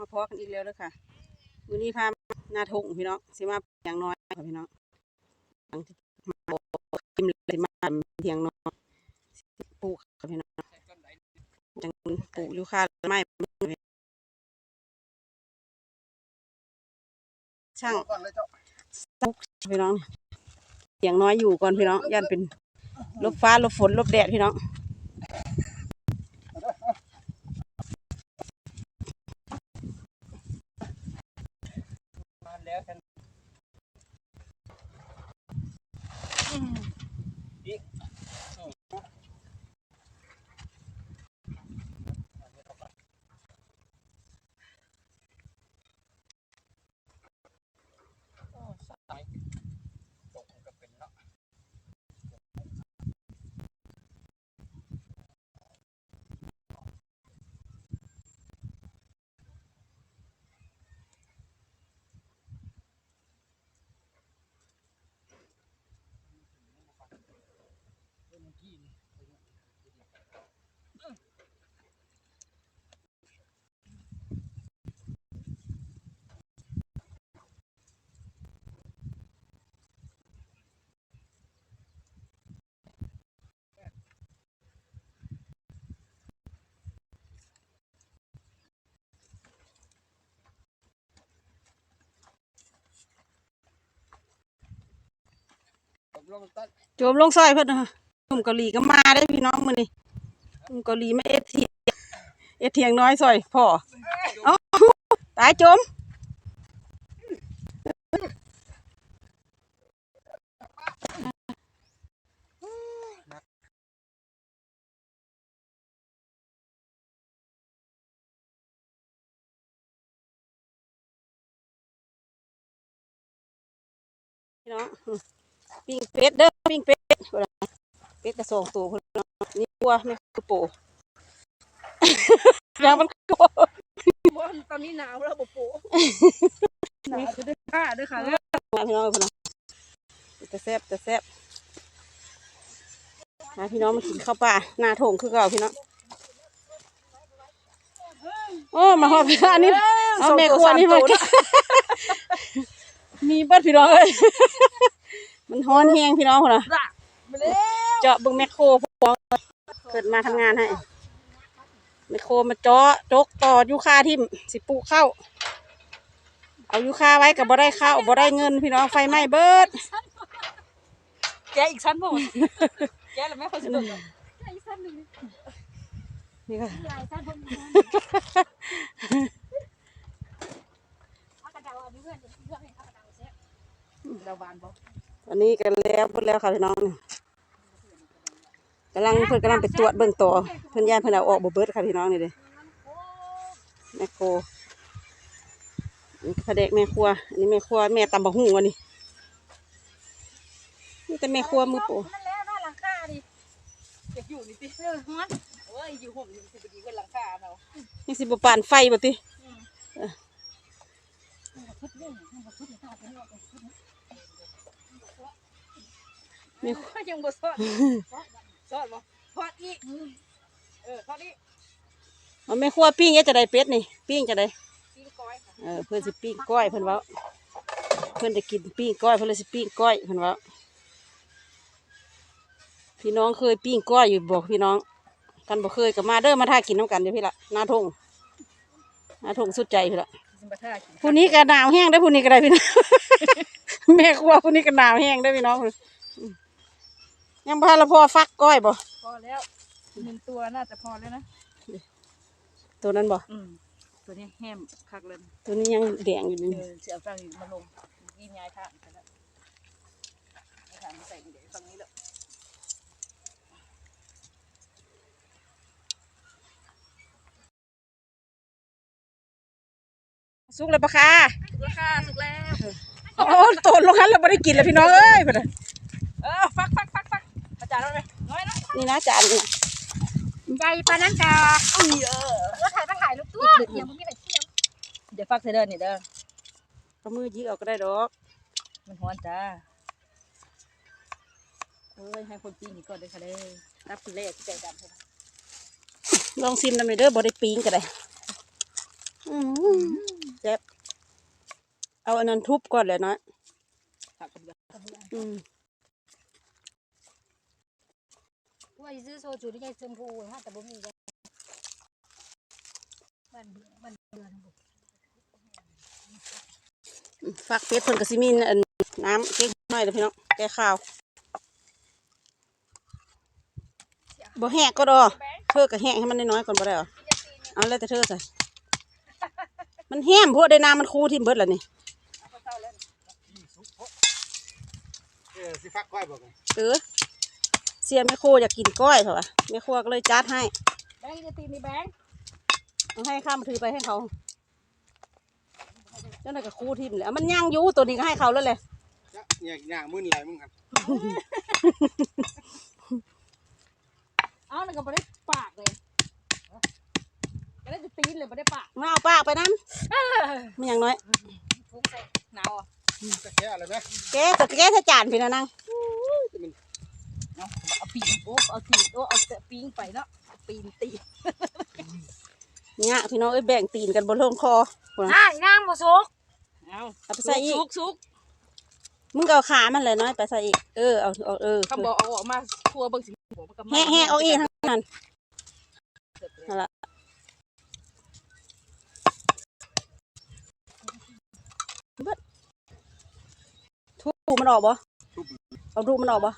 มาพอกันอีกแล้วเด้อค่ะมื้อนี้พาหน้าทุ่งพี่น้องสิมาอย่างน้อยค่ะพี่น้องหลังที่มาบอกกิมเลยสิมาเพียงน้อยปลูกค่ะพี่น้องจังปลูกยูค่ะไม้ช่างก่อนเลยเจ้าปลูกพี่น้องเสียงน้อยอยู่ก่อนพี่น้องย่านเป็นลบฟ้าลบฝนลบแดดพี่น้อง แล้วกัน อีกลงตัดโจมลงซอยเพิ่นนะ หนุ่มเกาหลีก็มาได้อพี่น้องมื้อนี้หนุ่มเกาหลีมาเอ็ดเทียงเอ็ดเทียงน้อยซอยพ่อเอ้าตายโจมพี่น้องปิ้งเป็ดเด้อปิ้งเป็ดพุ่นน่ะเป็ดกระ สองตัวพุ่นน่ะนี่วัวแม่คือโปยางมันโกบอนตอนนี้หนาวแล้วบ่โปะหนาวจะได้ผ้าด้วยค่ะมาพี่น้องพุ่นน่ะจะแซ่บจะแซ่บมาพี่น้องมากินข้าวปลาหน้าโถงคือเก่าพี่น้องโอ้มาหอดพี่อันนี้เอาแม่ครัวนี่มากินมีเบิดพี่น้องเอ้ยมันฮ้อนแห้งพี่น้องพุ่นน่ะมา เลยเจาะเบิ่งแมคโครพวกเกิดมาทำงานให้แมคโครมาเจาะจกต่อยูคาทิ่มสิปลูกข้าวเอายูคาไว้กับบ่ได้ข้าวบ่ได้เงิน พี่น้องไฟไหม้เบิด แกอีกชั้นบ่แกแล้วแม่เขาสิโดนแกอีกชั้นหนึงนี่ก็หลายชั้นบ่มีพักกระดาวอันนี้เพื่อนเพื่อนให้พักกระดาวแซ่ดาวบานบ่อันนี้กันแล้วเบิดแล้วค่ะพี่น้อง กำลังเพิ่นกำลังไปตรวจเบิ่งต่อเพิ่นย่านเพิ่นเอาออกบ่เบิดค่ะพี่น้องนี่เด้แมคโครนี่ก็แผนกแม่ครัวอันนี้แม่ครัวแม่ตำบักหุ่งวันนี้นี่แต่แม่ครัวมือโปรนั่นแหละหน้าหลังคาดิอยากอยู่นี่ติเออฮอนโอ้ยอยู่ห่มอยู่สิบดีกว่าหลังคาเนาะนี่สิบ่ปานไฟบ่ติพุดเด้งมันบ่พุดตาเป็นว่าเป็นพุดนี่ยังบ่ซอด ซอดบ่ทอดอีกเออทอดอีกเอาแม่ครัวปิ้งเอ๊ะจะได้เป็ดนี่ ปิ้งจะได้ปิ้งก้อยค่ะเออเพื่อนสิปิ้งก้อยเพิ่นเว่าเพิ่นจะกินปิ้งก้อยเพิ่นเลยสิปิ้งก้อยเพิ่นเว่าพี่น้องเคยปิ้งก้อยอยู่บอกพี่น้องกันบ่เคยก็มาเด้อมาท่ากินน้ำกันเดี๋ยวพี่ละหน้าทงหน้าทงสุดใจพี่ละสิมาท่ากินผู้นี้ก็หนาวแห้งได้อผู้นี้ก็ได้พี่น้องแม่ครัวผู้นี้ก็หนาวแห้งได้อพี่น้องอืม ยังพาละพอฟักก้อยบ่พอแล้วหนึ่งตัวน่าจะพอแล้วนะ ตัวนั้นบ่อืมตัวนี้แห้มคักเลยตัวนี้ยังแดงอยู่เอนี่อเสียเอาตั้งมาลงยิงยายท่าไปแล้วยายท่ามาใส่เดี๋ยวฝั่งนี้แล้วสุกแล้วปะคะสุกแล้วค่ะสุกแล้วโอ้โตนลงหันแล้วบ่ได้กินแล้วพี่น้องเอ้ยพุ่นน่ะเออฟักฟักฟัก น้อยนะนี่นะจานนี่ใหญ่ปานนั้นกาอุ้ยเออแล้วถ่ายมาถ่ายรูปตัวเดี๋ยวมันมีใครเที่ยวเดี๋ยวฟักเธอเดินนี่เด้อเอามือยิกออกก็ได้ดอก มันฮ้อนจ้าเอ้ยให้คนปีนนี่ก่อนเลยค่ะเด้อรับคนแรกที่ใจดำใช่ไหมลองซิมนำหน่อยเด้อบ่ได้ปิ้งก็ได้อืมเจ็บเอาอันนั้นทุบก่อนเลยน้อยผักกระเบืออืม ว่าซื้อโซจูที่ใหญ่ชมพูฮะแต่บ่มีเลยบ้านเดือนบ้านเดือนบุฟักเป็ดเพิ่นก็สิมีนน้ำเก๊กน้อยเด้อพี่น้องแก้ข้าวบ่แห้งก็ดอเธอก็แห้งให้มันน้อยๆก่อนบ่ได้เหรอเอาแล้วแต่เธอใส่มันแห้มพวกได้น้ำมันคูทิ่มเบิดแล้วนี่เออสิฟักก้อยบอกกันเออ เสียแม่โคอยากกินก้อยเถอะวะแม่โคก็เลยจัดให้แบงค์จะตีมีแบงค์เอาให้ข้ามถือไปให้เขาเจ้าหน่อยก็คูทิ่มแล้วมันย่างอยู่ตัวนี้ก็ให้เขาแล้วแหละจะเนี่ยย่างมึนไหลมึงกันเอ้าแล้วก็บ่ได้ปากเลยก็ได้จะตีนเลยบ่ได้ปากมาเอาปากไปนั้นมันอย่างน้อยฟุ้งใส่หนาวอะจะแค่อะไรไหมแกจะแกจะจานพี่นะนาง เนาะเอาปีนโอ้เอาตีนโอ้เอาแต่ปีนไปเนาะเอาปีนตีนเนี่ยพี่น้องเอ้ยแบ่งตีนกันบนลงคอพุ่นน่ะอ่าย่างบ่สุกเอาเอาไปใส่อีกสุกสุกมึงก็เอาขามันเลยน้อยไปใส่อีกเออเอาเอาเออเขาบอกเอาออกมาครัวเบิ่งสิหัวมันก็มาแห่แห่เอาอีกทั้งนั้นนั่นละเบิดทุบมันออกบ่เอาดูมันออกบ่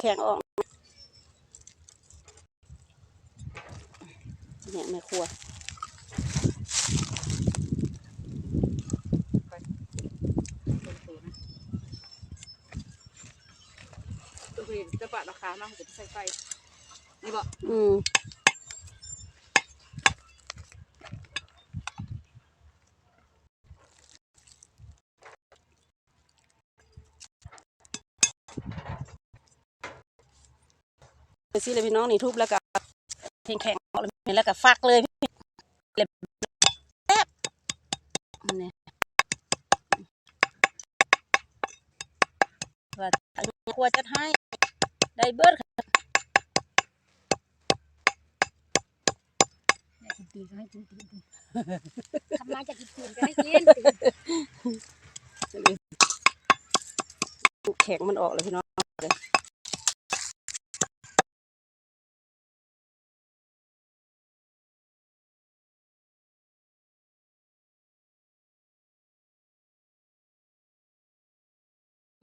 แข็งออก เนี่ยแม่ครัวตัวเองจะปะราคาเนาะจะใส่ไฟนี่บ่อืมไป สิเลยพี่น้องนี่ทุบแล้วก็แข็งแข็งเลยแล้วก็ฟักเลยเลยแซ่บนี่ว่าครัวจัดให้ได้เบิดค่ะตีก็ให้กินตีทำมาจากกินตีนก็ให้กินแข็งมันออกเลยพี่น้องเลย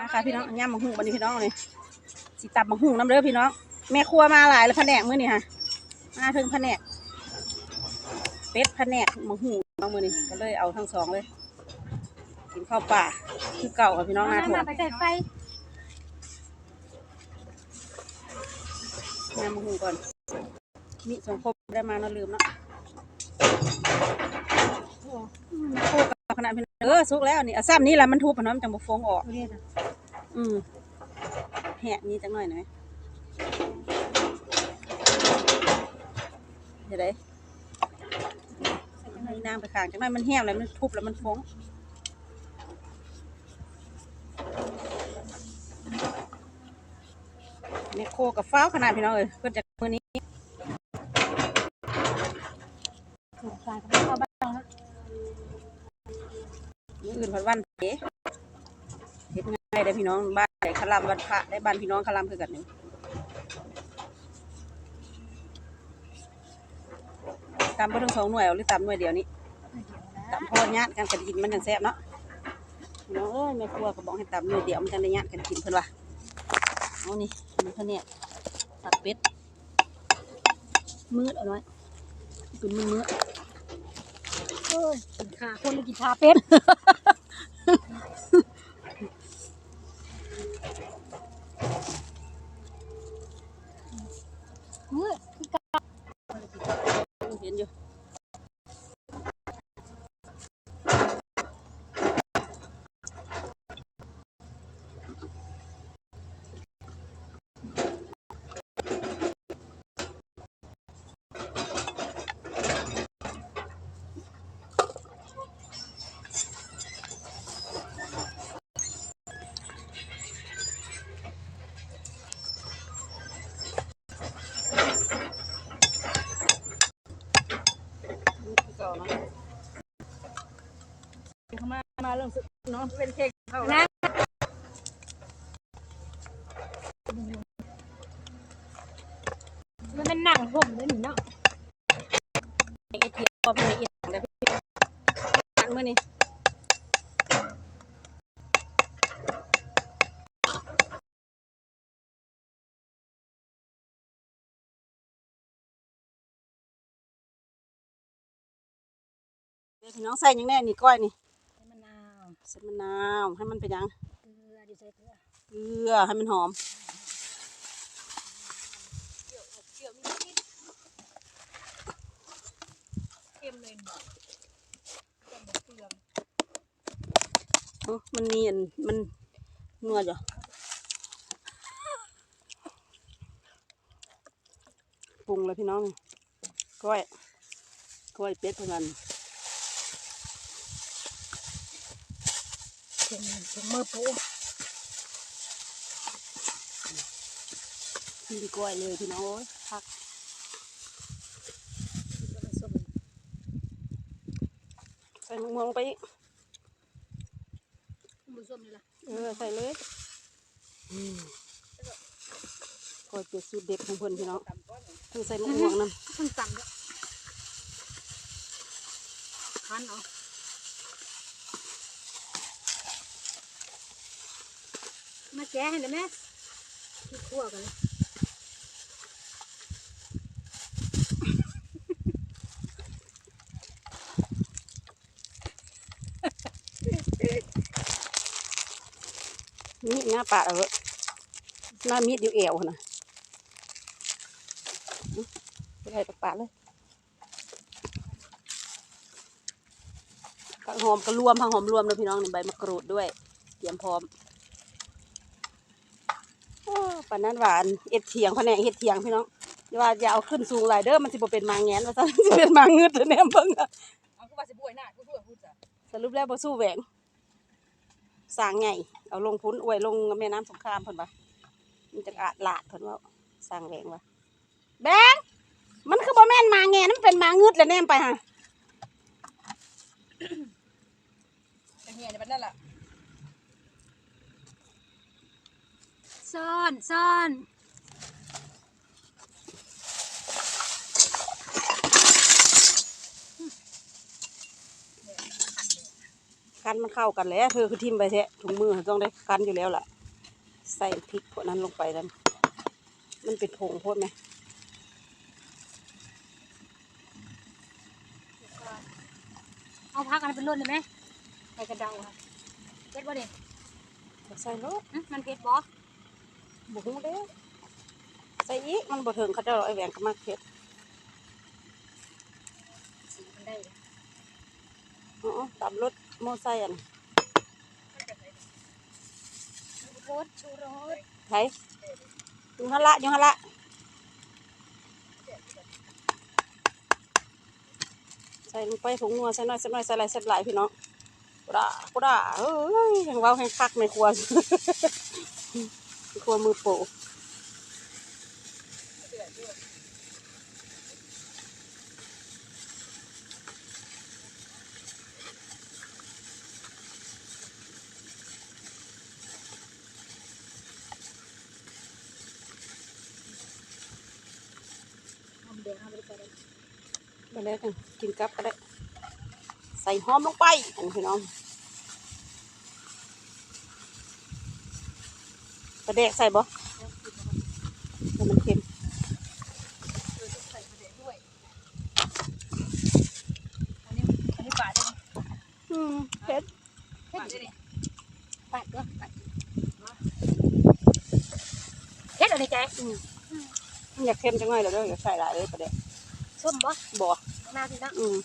มาค่ะพี่น้องย่ำมังหุงบันนี้พี่น้องเลยสิตับมังหุงน้ำเด้อพี่น้องแม่ครัวมาหลายแล้วแผนกมื้อนี่ค่ะมาถึงแผนกเป็ดแผนกมังหุงน้องมื้อนี้ก็เลยเอาทั้งสองเลย กินข้าวป่าคือเก่าค่ะพี่น้องนาถั่วมาไปใส่ไฟน้ำมะฮูก่อนมีสองครบได้มาเนาะลืมเนาะอืมโคกกับ ขนาดพี่น้องเออสุกแล้วนี่อะซ้ำนี่แหละมันทุบอนาะมันจังบ่ฟงออกเอาเนี่ยนะอืมแหะนี้จังหน่อยหน่อยเดี๋ยวได้ให้น้ำไปข้างจังหน่อยมันแห้งแล้วมันทุบแล้วมันฟองนี่ยโคกับฟ้าวขนาดพี่น้องเอ้ยเพื่อจะมือนี้ ถูกใจกับข้าวบ้านนะ มื้ออื่น พันวันเด้เฮ็ดง่ายได้อพี่น้องบ้านไหนคลำวันพระได้บ้านพี่น้องคลำคือกันนี่ตำไปทั้งสองหน่วยเอาหรือตำหน่วยเดียวนี้ตำพอญาติกันกันกินมันจังแซ่บเนาะพี่น้องเอ้ยแม่ครัวก็บอกให้ตำหน่วยเดียวมันจังได้ญาติกันกินเพิ่นว่าเอานี่มันเขาเนี่ยตัดเป็ดมืดเอาหน่อยตุนมือมืดเอ้ยกินขาคนหรือกินขาเป็ดเมื่อ เห็ เขามามาเรื่องสุดเนาะเป็นเค้กเขานะมันเป็นหนังห่มด้วยนี่เนาะไอเทียบพอไปเอียด พี่น้องใส่หยังแน่นี่ก้อยนี่มะนาวใส่มะนาวให้มันเป็นหยังเกลือดิใส่เกลือเกลือให้มันหอมเค็มเลยเนาะเค็มเกลือเอ้ามันเนียนมันนัวจ้ะปรุงเลยพี่น้องก้อยก้อยเป็ดเท่านั้ นเค็มเค็มมือปูกินก้อยเลยพี่น้องโอ้ยพักผสมใส่มะม่วงลงไปอีกผสมนี่ล่ะเออใส่เลยอืมก้อยเป็ดสูตรเด็ดของเพิ่นพี่น้องเพิ่งใส่มะม่วงนำต้องตำด้วยคั้นเอามา แกะให้หน่อยแม่ที่คั่วกันเลยมีดหน้าปาเออหน้ามีดอยู่เอวนะไปใส่ปากเลยผักหอมก็รวมผักหอมรวมเลยพี่น้องในใบมะกรูดด้วย เตรียมพร้อม ปานนั้นหวานเอ็ดเถียงแผนกเฮ็ดเถียงพี่น้องอย่าว่าอย่าเอาขึ้นสูงหลายเด้อมันสิบ่เป็นมางแงนว่าซั่นสิเป็นมางงึดแน่เบิ่งอะเอาคือว่าสิบวยหน้ากูทั่วพูดจ้ะสรุปแล้วบ่สู้แหวงสร้างใหญ่เอาลงพุ้นอวยลงแม่น้ำสงครามเพิ่นว่ามันจะอาดลาดเพิ่นว่าสร้างแหวงว่าแบงมันคือบ่แม่นมาแงนมันเป็นมางึดแล้วแนมไปฮะเป็นเฮียในบ้านนั่นแหละ ซ่อนซ่อนกันมันเข้ากันแล้วเธอคือทิ่มไปแท้ถุงมือต้องได้กันอยู่แล้วล่ะ ใส่พริกพวกนั้นลงไปนั่นมันเป็นผงโพดไหมเอาพักกันเป็นรุ่นเลยไหมใส่กระเดาค่ะเผ็ดบ่เด็ใส่รสมันเผ็ดบ่ บุ้งเด้อใส่อีกมันบ่ถึงเขาเจะเอาไอ้แหวงก็มากเผ็ดสีมันได้เลยอ๋อตามรถมอไซค์อะนะรสชูรสไทยยุงฮะละยุงฮะละใส่ลงไปผงนัวใส่น้อยใส่น้อยใส่หลายใส่หลายพี่น้องกูด่ากูด่าเอ้ยยังเว้าให้คักในครัว ครัวมือโปะเอาแดงเลยกันกินกับก็ได้ใส่หอมลงไปอันนี้พี่น้อง ระเดกใส่บ่ให้มันเค็มเออต้องใส่กระเดะด้วยอันนี้อันนี้ปาดได้ไหมอืมเผ็ดปาดได้ดิปาดก็ปาดเฮ็ดอะไรใจอยากเค็มจังเลยเดี๋ยวเด้ออยากใส่หลายเลยกระเดกส้มบ่บ่หน้าพี่นะอืม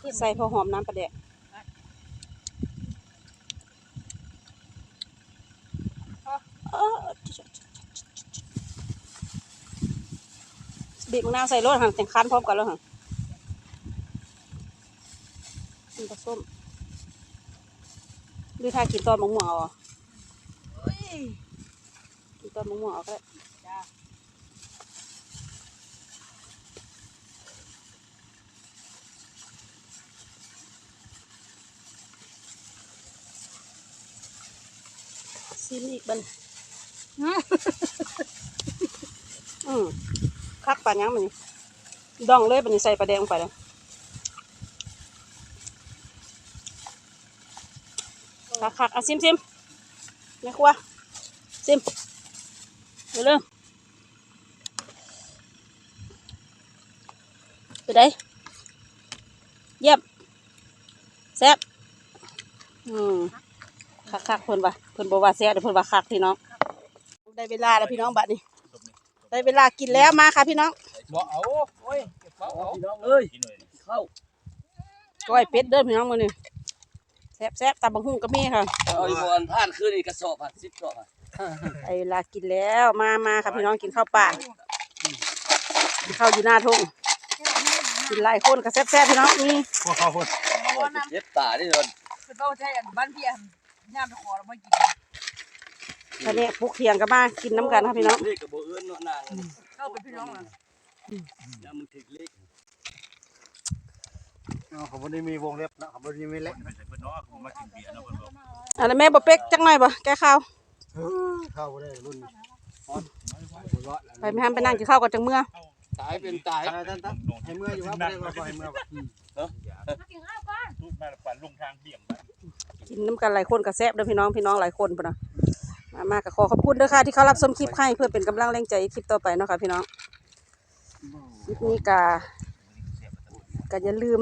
เค็มใส่พอหอมน้ำกระเดก บีบมะนาวใส่รถหันเสีงคันพร้อมกันแล้วหันมันก็ส้มหรือถ้ากินตอนมะม่วงเอากินตอนมะม่วงเอก็ได้ซีนอีกบันอืม อืมคักปลายังมันดองเลยบันใส่ปลาแดงลงไปแล้วคักคักอะซิมซิมแม่ครัวซิมเร็วเร็วไปได้เยี่ยมแซ่บอืมคักคักเพิ่นว่าเพิ่นบอกว่าแซ่บเดี๋ยวเพิ่นว่าคักพี่น้องได้เวลาแล้วพี่น้องบัดนี้ ได้เวลากินแล้วมาค่ะพี่น้องบ่เอาโอ้ยเก็บเฝ้าเอาเอ้ยเข้าก้อยเป็ดเด้อพี่น้องมื้อนี้แซ่บแซ่บๆตำบักหุ่งก็มีค่ะเอาอีกวันผ่านคืนอีกกระสอบอะสิบกระสอบอะได้เวลากินแล้วมามาค่ะพี่น้องกินข้าวป่ากินข้าวอยู่หน้าทุ่งกินหลายคนก็แซ่บแซ่บๆพี่น้องนี่พวกเขาพูดเจ็บตาดิโดนคือต้องใช้อันบ้านพี่อันย่ามไปขอแล้วมากิน อันนี้พวกเทียงก็มากินน้ำกันค่ะพี่น้องเลขกับโบเอื้อนเนาะนางเข้าเป็นพี่น้องอะยามมึงถึงเลขเอาเขาบ่ได้มีวงเล็บนะเขาบ่ได้มีเล็กอันนี้แม่บ่เป็กจักหน่อยบ่แก้ข้าวเออเข้าบ่ได้รุ่นนี้ฮอดบ่รอดแล้วไปไม่ทันไปนั่งกินข้าวก่อนจังเมื่อตายเป็นตายตายท่านท่านให้เมื่ออยู่ว่าบ่ได้ว่าบ่ให้เมื่อบ่อืมมากินข้าวก่อนรูปมาปั่นลงทางเบี่ยงไปกินน้ำกันหลายคนก็แซ่บเด้อพี่น้องพี่น้องหลายคนพุ่นน่ะ มามาก็ขอขอบคุณด้วยค่ะที่เขารับชมคลิปให้เพื่อเป็นกำลังแรงใจคลิปต่อไปเนาะค่ะพี่น้องคลิปนี้กาก็อย่าลืม